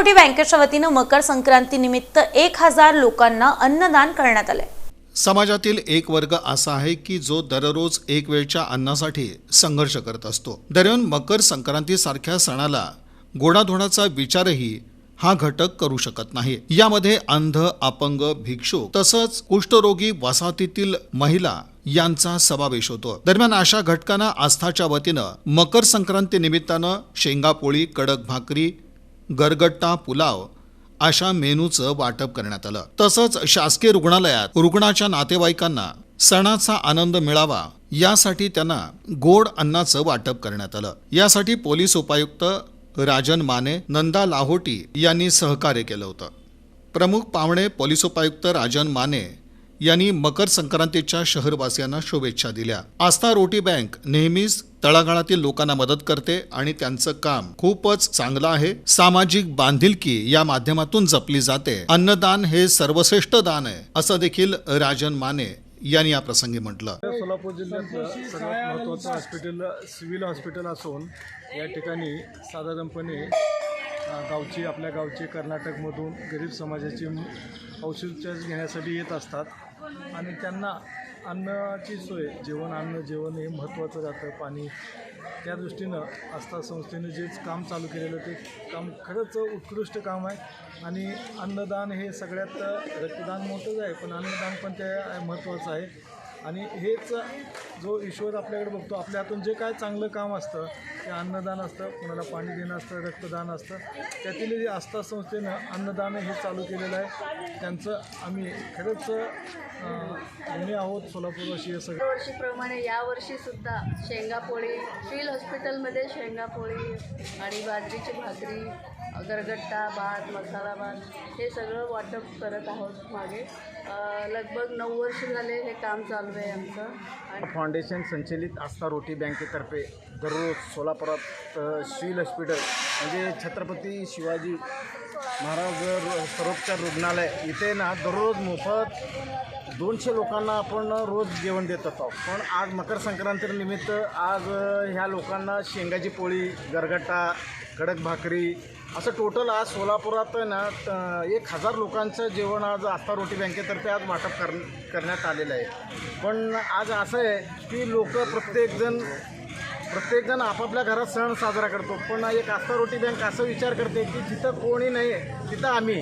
रोटी बँकेच्या वतीनं मकर संक्रांती निमित्त एक हजार लोकांना अन्नदान करण्यात आलंय. समाजातील एक वर्ग असा आहे की जो दररोज एक वेळच्या अन्नासाठी संघर्ष करत असतो. दरम्यान मकर संक्रांती सारख्या सणाला गोडाधोडाचा विचारही हा घटक करू शकत नाही. यामध्ये अंध अपंग भिक्षू तसंच कुष्ठरोगी वसाहतीतील महिला यांचा समावेश होतो. दरम्यान अशा घटकांना आस्थाच्या वतीनं मकर संक्रांती निमित्तानं शेंगापोळी कडक भाकरी गरगट्टा पुलाव अशा मेनूचं वाटप करण्यात आलं. तसंच शासकीय रुग्णालयात रुग्णाच्या नातेवाईकांना सणाचा आनंद मिळावा यासाठी त्यांना गोड अन्नाचं वाटप करण्यात आलं. यासाठी पोलीस उपायुक्त राजन माने नंदा लाहोटी यांनी सहकार्य केलं होतं. प्रमुख पाहुणे पोलीस उपायुक्त राजन माने यांनी मकर संक्रांतीच्या शहरवासियांना शुभेच्छा दिल्या. आस्था रोटी बँक नेहमीच तळागाळातील लोकांना मदत करते आणि त्यांचं काम खूपच चांगलं आहे. सामाजिक बांधिलकी या माध्यमातून जपली जाते. अन्नदान हे सर्वश्रेष्ठ दान आहे असं देखील राजन माने यांनी या प्रसंगी म्हटलं. सोलापूर जिल्ह्यातलं सगळ्यात महत्त्वाचं हॉस्पिटल सिव्हिल हॉस्पिटल असून या ठिकाणी साधारणपणे गावची आपल्या गावची कर्नाटकमधून गरीब समाजाची औषधोपचार घेण्यासाठी येत असतात. आणि त्यांना अन्नाची सोय जेवण अन्न जेवण हे महत्त्वाचं जातं. पाणी त्या दृष्टीनं आस्था संस्थेनं जे काम चालू केलेलं ते काम खरंच उत्कृष्ट काम आहे. आणि अन्नदान हे सगळ्यात रक्तदान मोठंच आहे पण अन्नदान पण ते महत्त्वाचं आहे. आणि हेच जो ईश्वर आपल्याकडे बघतो आपल्या हातून जे काय चांगलं काम असतं ते अन्नदान असतं कोणाला पाणी देणं असतं रक्तदान असतं त्यातील जे आस्था संस्थेनं अन्नदान हे चालू केलेलं आहे. त्यांचं आम्ही खरंच आम्ही ऋणी आहोत सोलापूरवासी हे सगळं. वर्षीप्रमाणे यावर्षीसुद्धा शेंगापोळी फील हॉस्पिटलमध्ये शेंगापोळी आणि बाजरीची भाकरी गरगट्टा भात मसाला भात हे सगळं वाटप करत आहोत मागे. लगभग नऊ वर्ष झाले हे काम चालू आहे आमचं. फाउंडेशन संचलित आस्था रोटी बँकेतर्फे दररोज सोलापुरात अ, हॉस्पिटल म्हणजे छत्रपती शिवाजी महाराज रो- सर्वोपचार रुग्णालय इथे ना दररोज मोफत दोनशे लोकांना आपण रोज जेवण देत आहोत पण आज मकर संक्रांतीनिमित्त आज ह्या लोकांना शेंगाची पोळी गरगट्टा कडक भाकरी असं टोटल आज सोलापुरात आहे ना एक हजार लोकांचं जेवण आज आस्था रोटी बँकेतर्फे आज वाटप कर करण्यात आलेलं आहे. पण आज असं आहे की लोक प्रत्येकजण प्रत्येकजण आपापल्या घरात सण साजरा करतो. पण एक आस्था रोटी बँक असं विचार करते की जिथं कोणी नाही तिथं आम्ही.